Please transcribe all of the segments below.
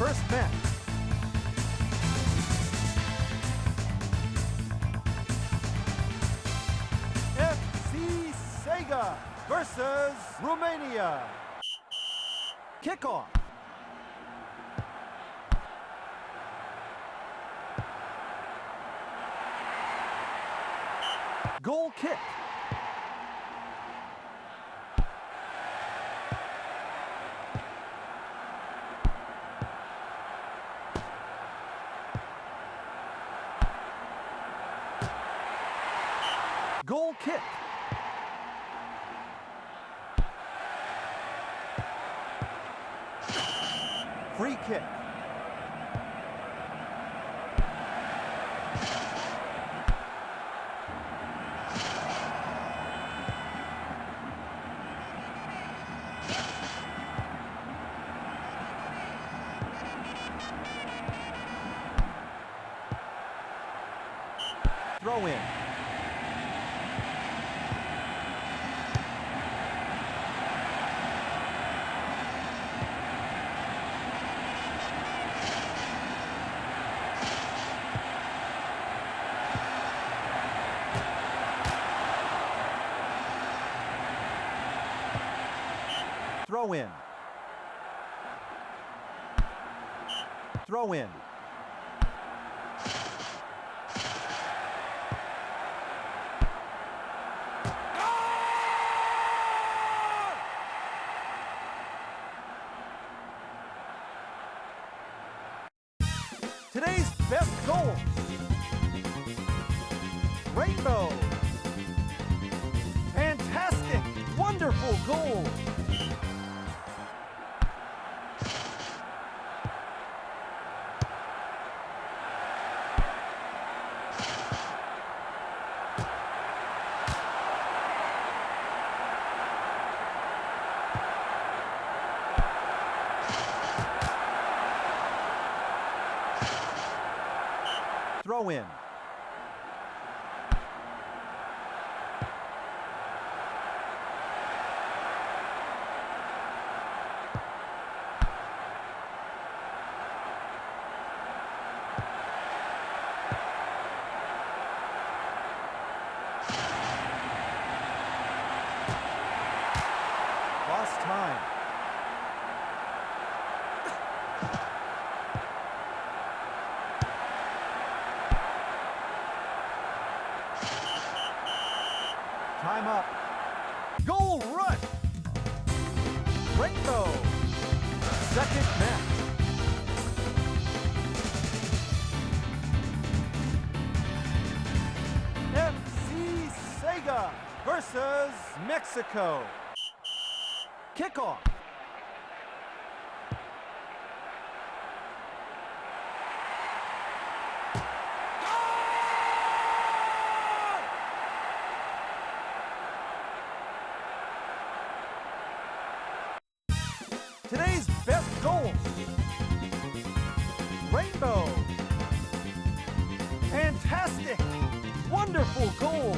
first match. FC Sega versus Romania. Kickoff. Goal kick. Goal kick. Free kick. Throw in. Throw in. Throw in. Today's best goal. Rainbow. Fantastic. Wonderful goal. Throw in. Time Versus Mexico. Kickoff. Today's best goal. Rainbow. Fantastic. Wonderful goal.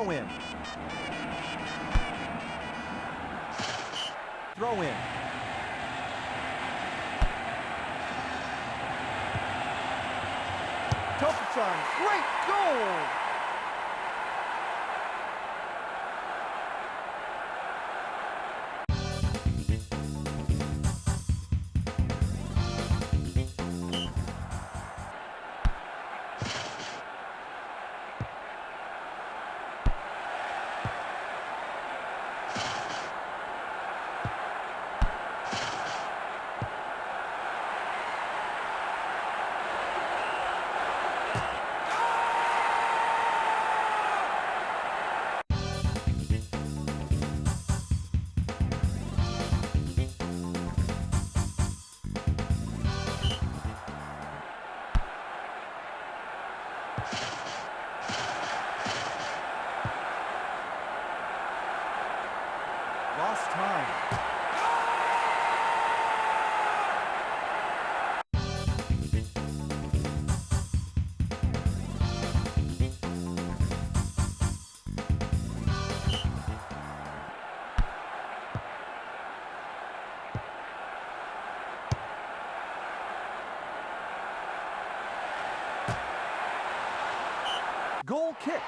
Throw in. Throw in. Topachan, great goal! Lost time. Goal kick.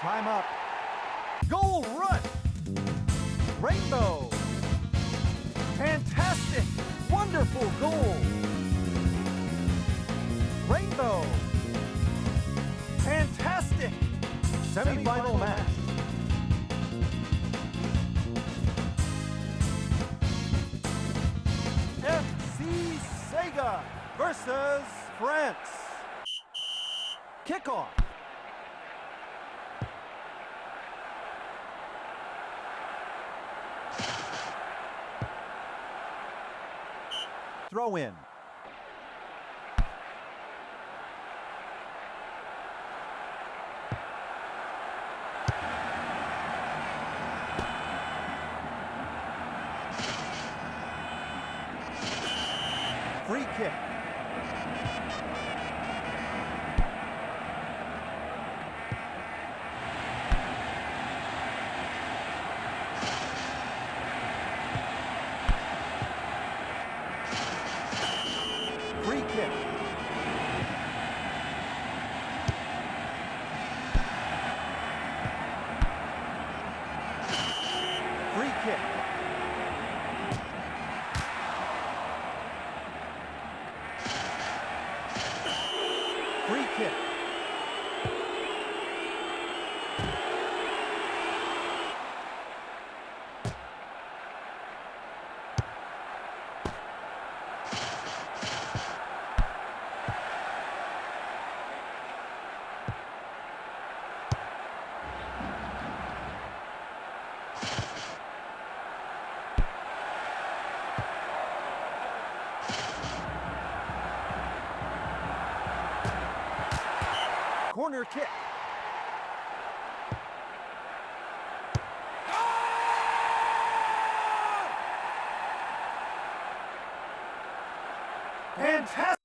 Time up. Goal run. Rainbow. Fantastic. Wonderful goal. Rainbow. Fantastic. Semi-final match. FC Sega versus France. Kickoff. Throw in. Free kick. Free kick. Free kick. Free kick. Corner kick. Fantastic.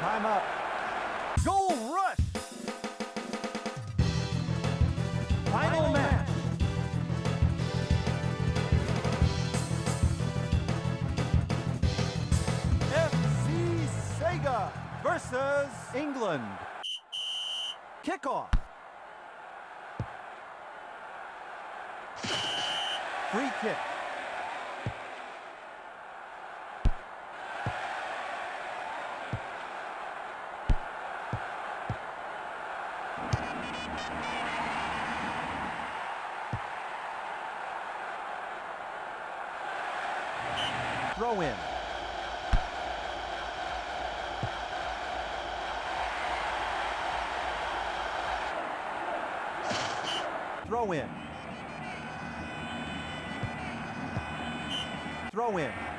Time up. Goal rush. Final match. FC Sega versus England. Kickoff. Free kick. Throw in. Throw in. Throw in.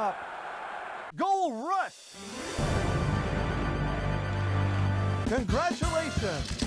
Up. Goal rush! Congratulations!